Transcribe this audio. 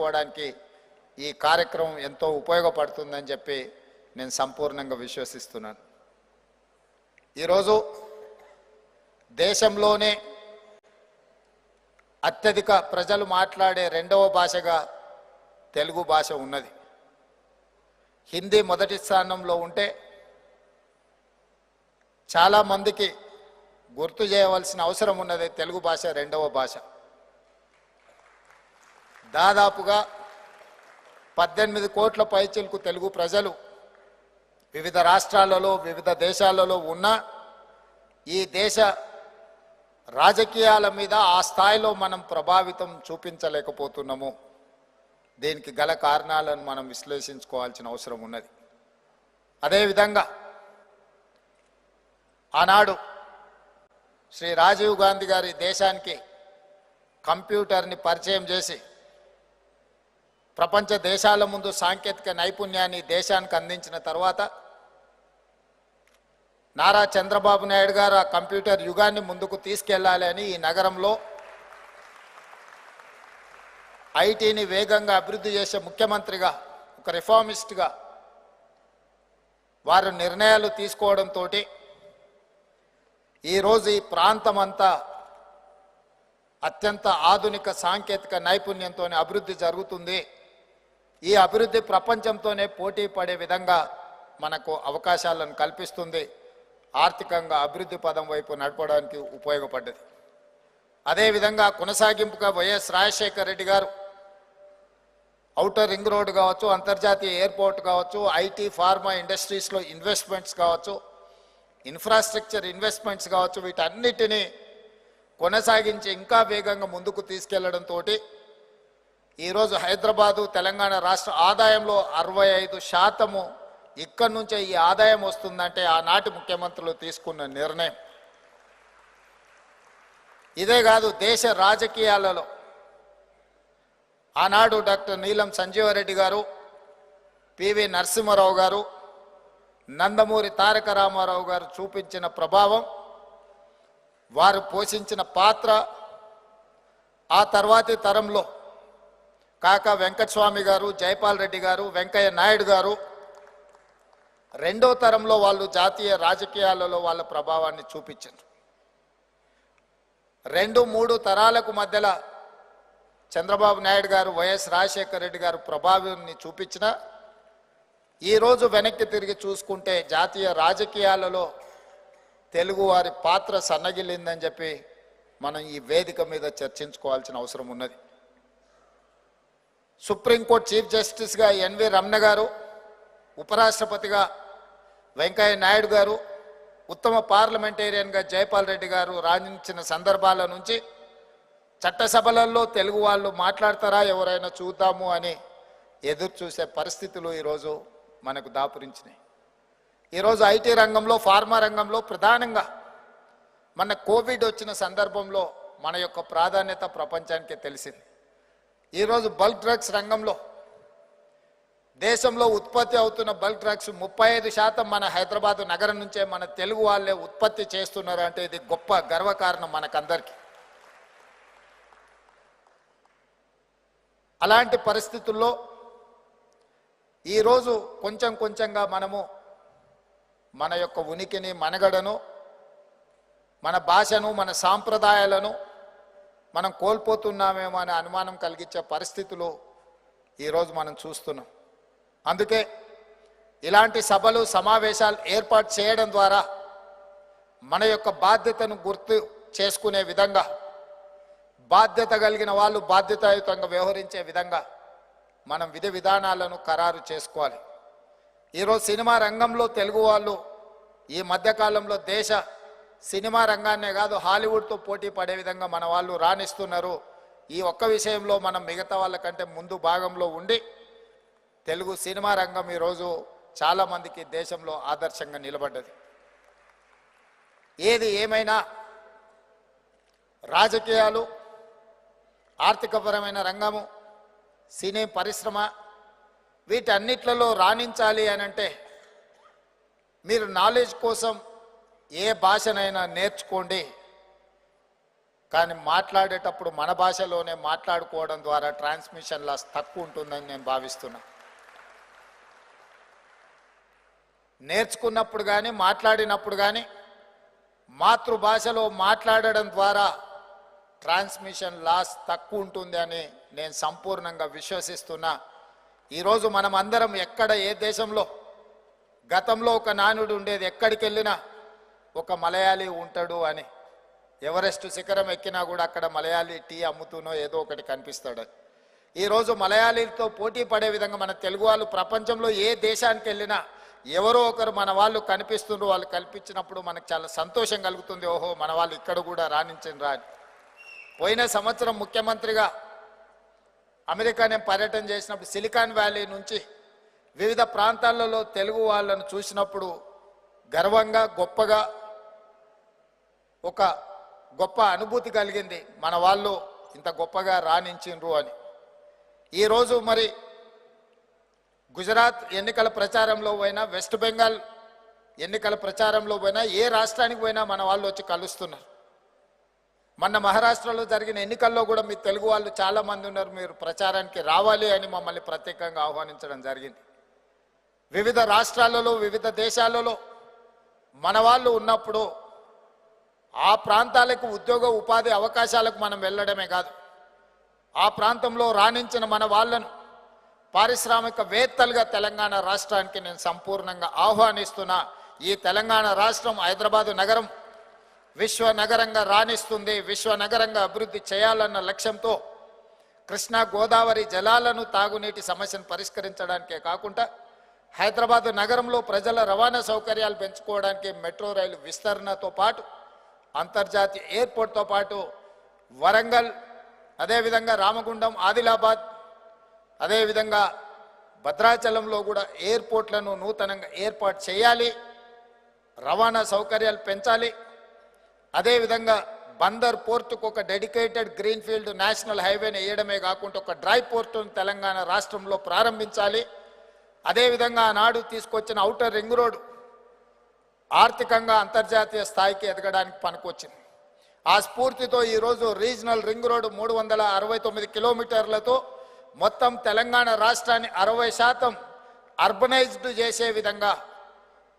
చేసుకోవడానికి ఈ కార్యక్రమం ఎంతో ఉపయోగపడుతుందని చెప్పి నేను సంపూర్ణంగా విశ్వసిస్తున్నాను. ఈరోజు దేశంలోనే అత్యధిక ప్రజలు మాట్లాడే రెండవ భాషగా తెలుగు భాష ఉన్నది. హిందీ మొదటి స్థానంలో ఉంటే చాలామందికి గుర్తు చేయవలసిన అవసరం ఉన్నది తెలుగు భాష రెండవ భాష. దాదాపుగా పద్దెనిమిది కోట్ల పైచలకు తెలుగు ప్రజలు వివిధ రాష్ట్రాలలో వివిధ దేశాలలో ఉన్న ఈ దేశ రాజకీయాల మీద ఆ స్థాయిలో మనం ప్రభావితం చూపించలేకపోతున్నాము. దీనికి గల కారణాలను మనం విశ్లేషించుకోవాల్సిన అవసరం ఉన్నది. అదేవిధంగా ఆనాడు శ్రీ రాజీవ్ గాంధీ గారి దేశానికి కంప్యూటర్ని పరిచయం చేసి ప్రపంచ దేశాల ముందు సాంకేతిక నైపుణ్యాన్ని దేశానికి అందించిన తర్వాత నారా చంద్రబాబు నాయుడు గారు ఆ కంప్యూటర్ యుగాన్ని ముందుకు తీసుకెళ్ళాలి అని ఈ నగరంలో ఐటీని వేగంగా అభివృద్ధి చేసే ముఖ్యమంత్రిగా ఒక రిఫార్మిస్ట్గా వారు నిర్ణయాలు తీసుకోవడంతో ఈరోజు ఈ ప్రాంతం అంతా అత్యంత ఆధునిక సాంకేతిక నైపుణ్యంతో అభివృద్ధి జరుగుతుంది. ఈ అభివృద్ధి ప్రపంచంతోనే పోటీ పడే విధంగా మనకు అవకాశాలను కల్పిస్తుంది. ఆర్థికంగా అభివృద్ధి పదం వైపు నడపడానికి ఉపయోగపడ్డది. అదేవిధంగా కొనసాగింపుగా వైఎస్ రాజశేఖర రెడ్డి గారు ఔటర్ రింగ్ రోడ్ కావచ్చు అంతర్జాతీయ ఎయిర్పోర్ట్ కావచ్చు ఐటీ ఫార్మా ఇండస్ట్రీస్లో ఇన్వెస్ట్మెంట్స్ కావచ్చు ఇన్ఫ్రాస్ట్రక్చర్ ఇన్వెస్ట్మెంట్స్ కావచ్చు వీటన్నిటినీ కొనసాగించి ఇంకా వేగంగా ముందుకు తీసుకెళ్ళడంతో ఈరోజు హైదరాబాదు తెలంగాణ రాష్ట్ర ఆదాయంలో అరవై ఐదు శాతము ఇక్కడి నుంచే ఈ ఆదాయం వస్తుందంటే ఆనాటి ముఖ్యమంత్రులు తీసుకున్న నిర్ణయం. ఇదే కాదు దేశ రాజకీయాలలో. ఆనాడు డాక్టర్ నీలం సంజీవరెడ్డి గారు పివి నరసింహారావు గారు నందమూరి తారక రామారావు గారు చూపించిన ప్రభావం వారు పోషించిన పాత్ర ఆ తర్వాతి తరంలో కాక వెంకటస్వామి గారు జైపాల్ రెడ్డి గారు వెంకయ్య నాయుడు గారు రెండో తరంలో వాళ్ళు జాతీయ రాజకీయాలలో వాళ్ళ ప్రభావాన్ని చూపించారు రెండు మూడు తరాలకు మధ్యలో చంద్రబాబు నాయుడు గారు వైఎస్ రాజశేఖర రెడ్డి గారు ప్రభావాన్ని చూపించిన ఈరోజు వెనక్కి తిరిగి చూసుకుంటే జాతీయ రాజకీయాలలో తెలుగువారి పాత్ర సన్నగిల్లిందని చెప్పి మనం ఈ వేదిక మీద చర్చించుకోవాల్సిన అవసరం ఉన్నది. సుప్రీంకోర్టు చీఫ్ జస్టిస్గా ఎన్వి రమణ గారు ఉపరాష్ట్రపతిగా వెంకయ్య నాయుడు గారు ఉత్తమ పార్లమెంటేరియన్గా జైపాల్ రెడ్డి గారు రాణించిన సందర్భాల నుంచి చట్టసభలలో తెలుగు వాళ్ళు మాట్లాడతారా ఎవరైనా చూద్దాము అని ఎదురు చూసే పరిస్థితులు ఈరోజు మనకు దాపురించినాయి. ఈరోజు ఐటీ రంగంలో ఫార్మా రంగంలో ప్రధానంగా మన కోవిడ్ వచ్చిన సందర్భంలో మన యొక్క ప్రాధాన్యత ప్రపంచానికి తెలిసింది. ఈరోజు బల్క్ డ్రగ్స్ రంగంలో దేశంలో ఉత్పత్తి అవుతున్న బల్క్ డ్రగ్స్ ముప్పై ఐదు శాతం మన హైదరాబాద్ నగరం నుంచే మన తెలుగు వాళ్ళే ఉత్పత్తి చేస్తున్నారు అంటే ఇది గొప్ప గర్వకారణం మనకందరికీ. అలాంటి పరిస్థితుల్లో ఈరోజు కొంచెం కొంచెంగా మనము మన యొక్క ఉనికిని మనగడను మన భాషను మన సాంప్రదాయాలను మనం కోల్పోతున్నామేమో అనే అనుమానం కలిగించే పరిస్థితులు ఈరోజు మనం చూస్తున్నాం. అందుకే ఇలాంటి సభలు సమావేశాలు ఏర్పాటు చేయడం ద్వారా మన యొక్క బాధ్యతను గుర్తు చేసుకునే విధంగా బాధ్యత కలిగిన వాళ్ళు బాధ్యతాయుతంగా వ్యవహరించే విధంగా మనం విధి విధానాలను ఖరారు చేసుకోవాలి. ఈరోజు సినిమా రంగంలో తెలుగు వాళ్ళు ఈ మధ్యకాలంలో దేశ సినిమా రంగాన్నే కాదు హాలీవుడ్తో పోటీ పడే విధంగా మన వాళ్ళు రాణిస్తున్నారు. ఈ ఒక్క విషయంలో మనం మిగతా వాళ్ళకంటే ముందు భాగంలో ఉండి తెలుగు సినిమా రంగం ఈరోజు చాలామందికి దేశంలో ఆదర్శంగా నిలబడ్డది. ఏది ఏమైనా రాజకీయాలు ఆర్థికపరమైన రంగము సినీ పరిశ్రమ వీటన్నిట్లలో రాణించాలి అని అంటే మీరు నాలెడ్జ్ కోసం ఏ భాషనైనా నేర్చుకోండి. కానీ మాట్లాడేటప్పుడు మన భాషలోనే మాట్లాడుకోవడం ద్వారా ట్రాన్స్మిషన్ లాస్ తక్కువ ఉంటుందని నేను భావిస్తున్నా. నేర్చుకున్నప్పుడు కానీ మాట్లాడినప్పుడు కానీ మాతృభాషలో మాట్లాడడం ద్వారా ట్రాన్స్మిషన్ లాస్ తక్కువ ఉంటుంది అని నేను సంపూర్ణంగా విశ్వసిస్తున్నా. ఈరోజు మనం అందరం ఎక్కడ ఏ దేశంలో గతంలో ఒక నానుడు ఉండేది ఎక్కడికి వెళ్ళినా ఒక మలయాళీ ఉంటాడు అని. ఎవరెస్ట్ శిఖరం ఎక్కినా కూడా అక్కడ మలయాళీ టీ అమ్ముతూనో ఏదో ఒకటి కనిపిస్తాడు. ఈరోజు మలయాళీలతో పోటీ పడే విధంగా మన తెలుగు వాళ్ళు ప్రపంచంలో ఏ దేశానికి వెళ్ళినా ఎవరో ఒకరు మన వాళ్ళు కనిపిస్తుండ్రు వాళ్ళు కల్పించినప్పుడు మనకు చాలా సంతోషం కలుగుతుంది. ఓహో మన వాళ్ళు ఇక్కడ కూడా రాణించిన రాని పోయిన సంవత్సరం ముఖ్యమంత్రిగా అమెరికా నేను పర్యటన చేసినప్పుడు సిలికాన్ వ్యాలీ నుంచి వివిధ ప్రాంతాలలో తెలుగు వాళ్ళను చూసినప్పుడు గర్వంగా గొప్పగా ఒక గొప్ప అనుభూతి కలిగింది. మన వాళ్ళు ఇంత గొప్పగా రాణించిండ్రు అని. ఈరోజు మరి గుజరాత్ ఎన్నికల ప్రచారంలో పోయినా వెస్ట్ బెంగాల్ ఎన్నికల ప్రచారంలో పోయినా ఏ రాష్ట్రానికి పోయినా మన వాళ్ళు వచ్చి కలుస్తున్నారు. మొన్న మహారాష్ట్రలో జరిగిన ఎన్నికల్లో కూడా మీ తెలుగు వాళ్ళు చాలామంది ఉన్నారు. మీరు ప్రచారానికి రావాలి అని మమ్మల్ని ప్రత్యేకంగా ఆహ్వానించడం జరిగింది. వివిధ రాష్ట్రాలలో వివిధ దేశాలలో మన వాళ్ళు ఉన్నప్పుడు ఆ ప్రాంతాలకు ఉద్యోగ ఉపాధి అవకాశాలకు మనం వెళ్ళడమే కాదు. ఆ ప్రాంతంలో రాణించిన మన వాళ్ళను పారిశ్రామిక వేత్తలుగా తెలంగాణ రాష్ట్రానికి నేను సంపూర్ణంగా ఆహ్వానిస్తున్నా. ఈ తెలంగాణ రాష్ట్రం హైదరాబాదు నగరం విశ్వ నగరంగా రాణిస్తుంది. విశ్వ నగరంగా అభివృద్ధి చేయాలన్న లక్ష్యంతో కృష్ణా గోదావరి జలాలను తాగునీటి సమస్యను పరిష్కరించడానికే కాకుండా హైదరాబాద్ నగరంలో ప్రజల రవాణా సౌకర్యాలు పెంచుకోవడానికి మెట్రో రైలు విస్తరణతో పాటు అంతర్జాతీయ ఎయిర్పోర్ట్తో పాటు వరంగల్ అదేవిధంగా రామగుండం ఆదిలాబాద్ అదేవిధంగా భద్రాచలంలో కూడా ఎయిర్పోర్ట్లను నూతనంగా ఏర్పాటు చేయాలి. రవాణా సౌకర్యాలు పెంచాలి. అదేవిధంగా బందర్ పోర్టుకు ఒక డెడికేటెడ్ గ్రీన్ఫీల్డ్ నేషనల్ హైవేని వేయడమే కాకుండా ఒక డ్రై పోర్టును తెలంగాణ రాష్ట్రంలో ప్రారంభించాలి. అదేవిధంగా ఆనాడు తీసుకొచ్చిన ఔటర్ రింగ్ రోడ్ ఆర్థికంగా అంతర్జాతీయ స్థాయికి ఎదగడానికి పనికొచ్చింది. ఆ స్ఫూర్తితో ఈరోజు రీజనల్ రింగ్ రోడ్ మూడు వందల అరవై తొమ్మిది కిలోమీటర్లతో మొత్తం తెలంగాణ రాష్ట్రాన్ని అరవై శాతం అర్బనైజ్డ్ చేసే విధంగా